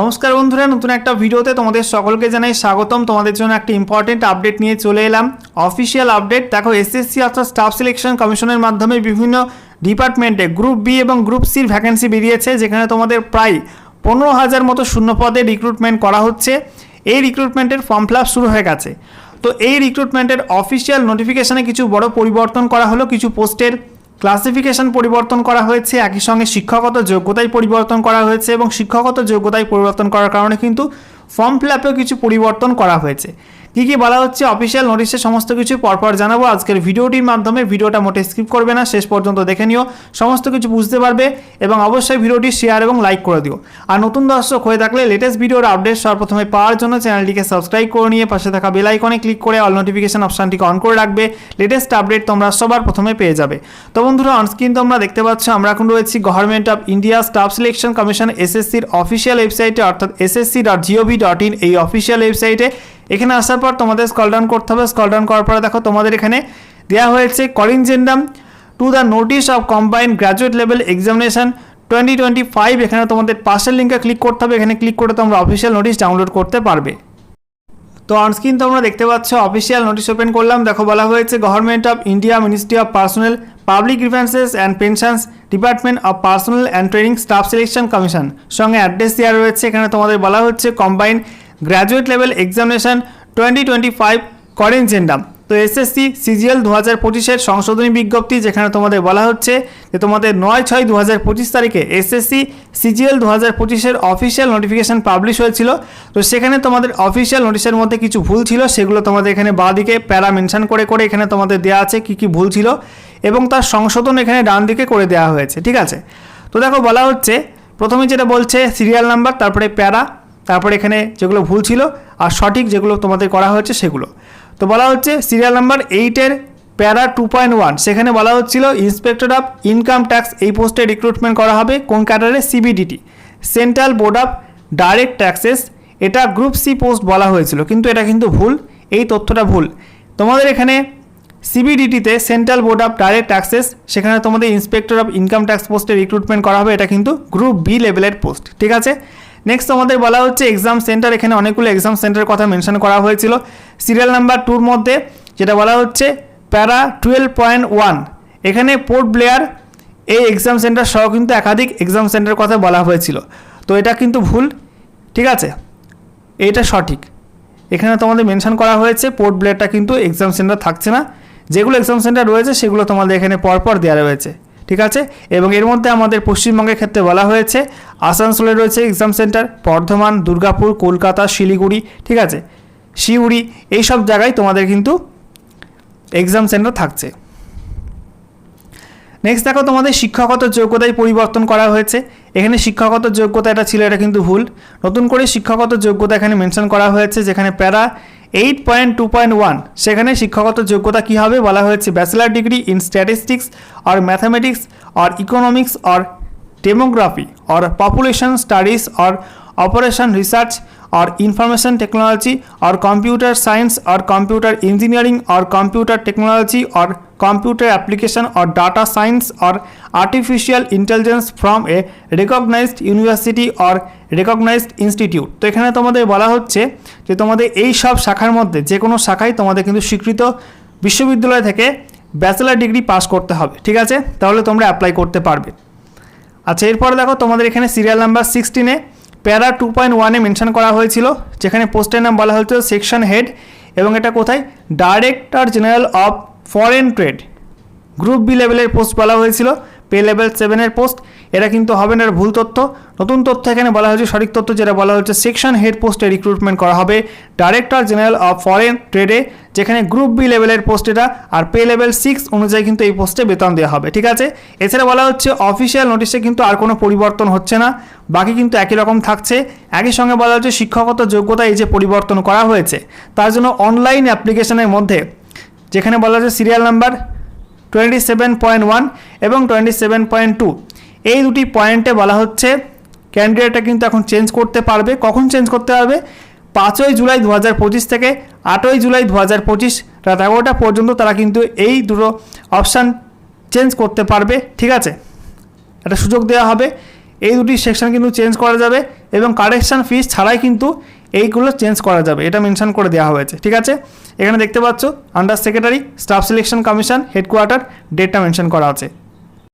নমস্কার বন্ধুরা, নতুন একটা ভিডিওতে তোমাদের সকলকে জানাই স্বাগতম। তোমাদের জন্য একটা ইম্পর্টেন্ট আপডেট নিয়ে চলে এলাম। অফিসিয়াল আপডেট দেখো এসএসসি অর্থাৎ স্টাফ সিলেকশন কমিশনের মাধ্যমে বিভিন্ন ডিপার্টমেন্টে গ্রুপ বি এবং গ্রুপ সির ভ্যাকেন্সি বেরিয়েছে, যেখানে তোমাদের প্রায় পনেরো হাজার মতো শূন্য পদে রিক্রুটমেন্ট করা হচ্ছে। এই রিক্রুটমেন্টের ফর্ম ফিল শুরু হয়ে গেছে। তো এই রিক্রুটমেন্টের অফিসিয়াল নোটিফিকেশনে কিছু বড় পরিবর্তন করা হলো, কিছু পোস্টের ক্লাসিফিকেশন পরিবর্তন করা হয়েছে, একই সঙ্গে শিক্ষাগত যোগ্যতায় পরিবর্তন করা হয়েছে এবং শিক্ষাগত যোগ্যতায় পরিবর্তন করার কারণে কিন্তু ফর্ম ফিল আপেও কিছু পরিবর্তন করা হয়েছে। কী কী বলা হচ্ছে অফিসিয়াল নোটিশে সমস্ত কিছু পরপর জানাব। আজকের ভিডিওটির মাধ্যমে ভিডিওটা মোটে স্কিপ করবে না, শেষ পর্যন্ত দেখে নিও। সমস্ত কিছু বুঝতে পারবে এবং অবশ্যই ভিডিওটি শেয়ার এবং লাইক করে দিও। আর নতুন দর্শক হয়ে থাকলে লেটেস্ট ভিডিওর আপডেট সর্বপ্রথমে পাওয়ার জন্য চ্যানেলটিকে সাবস্ক্রাইব করে নিয়ে পাশে থাকা বেল আইকনে ক্লিক করে অল নোটিফিকেশন অপশানটিকে অন করে রাখবে। লেটেস্ট আপডেট তোমরা সবার প্রথমে পেয়ে যাবে। তো বন্ধুরা অনস্ক্রিন তোমরা দেখতে পাচ্ছ, আমরা এখন রয়েছি government of India staff selection commission এসএসসির অফিসিয়াল ওয়েবসাইটে অর্থাৎ SSC dot GOV dot in এই অফিসিয়াল ওয়েবসাইটে এখানে আসার পর তোমাদের স্কল ডাউন করতে হবে। স্কল ডাউন করার পরে দেখো তোমাদের এখানে দেওয়া হয়েছে corrigendum to the notice of combined graduate level examination twenty twenty five এখানে তোমাদের পাশের লিঙ্কে ক্লিক করতে হবে। এখানে ক্লিক করে তোমরা অফিসিয়াল নোটিশ ডাউনলোড করতে পারবে। তো অনস্ক্রিন তোমরা দেখতে পাচ্ছ অফিসিয়াল নোটিশ ওপেন করলাম। দেখো বলা হয়েছে government of India ministry of personnel public grievances and pensions department of personnel and training staff selection commission সঙ্গে অ্যাড্রেস দেওয়া রয়েছে। এখানে তোমাদের বলা হচ্ছে combined graduate level examination twenty twenty five corrigendum. তো এসএসসি সিজিএল দু হাজার পঁচিশের সংশোধনী বিজ্ঞপ্তি যেখানে তোমাদের বলা হচ্ছে যে তোমাদের নয় ছয় দু হাজার পঁচিশ তারিখে এসএসসি সিজিএল দু হাজার পঁচিশের অফিসিয়াল নোটিফিকেশান পাবলিশ হয়েছিল। তো সেখানে তোমাদের অফিসিয়াল নোটিশের মধ্যে কিছু ভুল ছিল, সেগুলো তোমাদের এখানে বাঁদিকে প্যারা মেনশন করে করে এখানে তোমাদের দেওয়া আছে কী কী ভুল ছিল এবং তার সংশোধন এখানে ডান দিকে করে দেওয়া হয়েছে, ঠিক আছে? তো দেখো বলা হচ্ছে, প্রথমে যেটা বলছে সিরিয়াল নাম্বার তারপরে প্যারা, তারপরে এখানে যেগুলো ভুল ছিল আর সঠিক যেগুলো তোমাদের করা হয়েছে সেগুলো। তো বলা হচ্ছে সিরিয়াল নাম্বার এইটের প্যারা টু পয়েন্ট ওয়ান সেখানে বলা হচ্ছিল ইন্সপেক্টর অফ ইনকাম ট্যাক্স এই পোস্টে রিক্রুটমেন্ট করা হবে কোন ক্যাটারে CBDT central board of direct taxes এটা গ্রুপ সি পোস্ট বলা হয়েছিল, কিন্তু এটা কিন্তু ভুল, এই তথ্যটা ভুল। তোমাদের এখানে সিবিডিটিতে central board of direct taxes সেখানে তোমাদের ইন্সপেক্টর অফ ইনকাম ট্যাক্স পোস্টে রিক্রুটমেন্ট করা হবে, এটা কিন্তু গ্রুপ বি লেভেলের পোস্ট ঠিক আছে? নেক্সট আমাদের বলা হচ্ছে এক্সাম সেন্টার এখানে অনেকগুলো এক্সাম সেন্টারের কথা মেনশন করা হয়েছিল। সিরিয়াল নাম্বার টুর মধ্যে যেটা বলা হচ্ছে প্যারা টুয়েলভ পয়েন্ট ওয়ান এখানে পোর্ট ব্লেয়ার এই এক্সাম সেন্টার সহ কিন্তু একাধিক এক্সাম সেন্টারের কথা বলা হয়েছিল। তো এটা কিন্তু ভুল, ঠিক আছে? এটা সঠিক। এখানে তোমাদের মেনশন করা হয়েছে পোর্ট ব্লেয়ারটা কিন্তু এক্সাম সেন্টার থাকছে না। যেগুলো এক্সাম সেন্টার রয়েছে সেগুলো তোমাদের এখানে পরপর দেওয়া রয়েছে। ঠিক আছে? এবং এর মধ্যে আমাদের পশ্চিমবঙ্গের ক্ষেত্রে বলা হয়েছে, আসানসোলে রয়েছে এক্সাম সেন্টার বর্ধমান, দুর্গাপুর, কলকাতা, শিলিগুড়ি, ঠিক আছে? শিউড়ি এই সব জায়গায় তোমাদের কিন্তু এক্সাম সেন্টার থাকছে। নেক্সট দেখো, তোমাদের শিক্ষাগত যোগ্যতায় পরিবর্তন করা হয়েছে। এখানে শিক্ষাগত যোগ্যতা এটা ছিল, এটা কিন্তু ভুল। নতুন করে শিক্ষাগত যোগ্যতা এখানে মেনশন করা হয়েছে, যেখানে para eight point two point one সেখানে শিক্ষাগত যোগ্যতা কী হবে বলা হয়েছে। ব্যাচেলার ডিগ্রি ইন স্ট্যাটিস্টিক্স আর ম্যাথামেটিক্স আর economics R demography or population studies or operation research R information technology আর কম্পিউটার সায়েন্স আর computer engineering R computer technology or computer application or data science or artificial intelligence from a recognized university or recognised institute তো এখানে তোমাদের বলা হচ্ছে যে তোমাদের এই সব শাখার মধ্যে যে কোনো শাখায় তোমাদের কিন্তু স্বীকৃত বিশ্ববিদ্যালয় থেকে ব্যাচেলার ডিগ্রি পাস করতে হবে, ঠিক আছে? তাহলে তোমরা অ্যাপ্লাই করতে পারবে। আচ্ছা এরপরে দেখো তোমাদের এখানে সিরিয়াল নাম্বার সিক্সটিনে প্যারা টু পয়েন্ট ওয়ানে মেনশন করা হয়েছিল, যেখানে পোস্টের নাম বলা হয়েছিল সেকশন হেড এবং এটা কোথায়? Director general of foreign trade. Group B লেভেলের পোস্ট বলা হয়েছিল, পে লেভেল সেভেনের পোস্ট। এটা কিন্তু হবে না ভুল তথ্য। নতুন তথ্য এখানে বলা হয়েছে, সঠিক তথ্য যেটা বলা হচ্ছে সেকশন হেড পোস্টে রিক্রুটমেন্ট করা হবে ডাইরেক্টর জেনারেল অফ ফরেন ট্রেডে যেখানে গ্রুপ বি লেভেলের পোস্ট এটা, আর পে লেভেল সিক্স অনুযায়ী কিন্তু এই পোস্টে বেতন দেওয়া হবে, ঠিক আছে? এছাড়া বলা হচ্ছে অফিসিয়াল নোটিশে কিন্তু আর কোনো পরিবর্তন হচ্ছে না, বাকি কিন্তু একই রকম থাকছে। একই সঙ্গে বলা হচ্ছে, শিক্ষাগত যোগ্যতা এই যে পরিবর্তন করা হয়েছে, তার জন্য অনলাইন অ্যাপ্লিকেশনের মধ্যে যেখানে বলা হচ্ছে serial number twenty seven point one এবং টোয়েন্টি সেভেন পয়েন্ট টু এই দুটি পয়েন্টে বলা হচ্ছে ক্যান্ডিডেটটা কিন্তু এখন চেঞ্জ করতে পারবে। কখন চেঞ্জ করতে পারবে? পাঁচই জুলাই দু হাজার পঁচিশ থেকে আটই জুলাই দু হাজার পঁচিশ, রাত এগারোটা পর্যন্ত তারা কিন্তু এই দুটো অপশান চেঞ্জ করতে পারবে। ঠিক আছে? একটা সুযোগ দেওয়া হবে। এই দুটি সেকশন কিন্তু চেঞ্জ করা যাবে এবং কারেকশান ফিস ছাড়াই কিন্তু এইগুলো চেঞ্জ করা যাবে। এটা মেনশন করে দেওয়া হয়েছে, ঠিক আছে? এখানে দেখতে পাচ্ছ under secretary staff selection commission headquarter ডেটটা মেনশন করা আছে।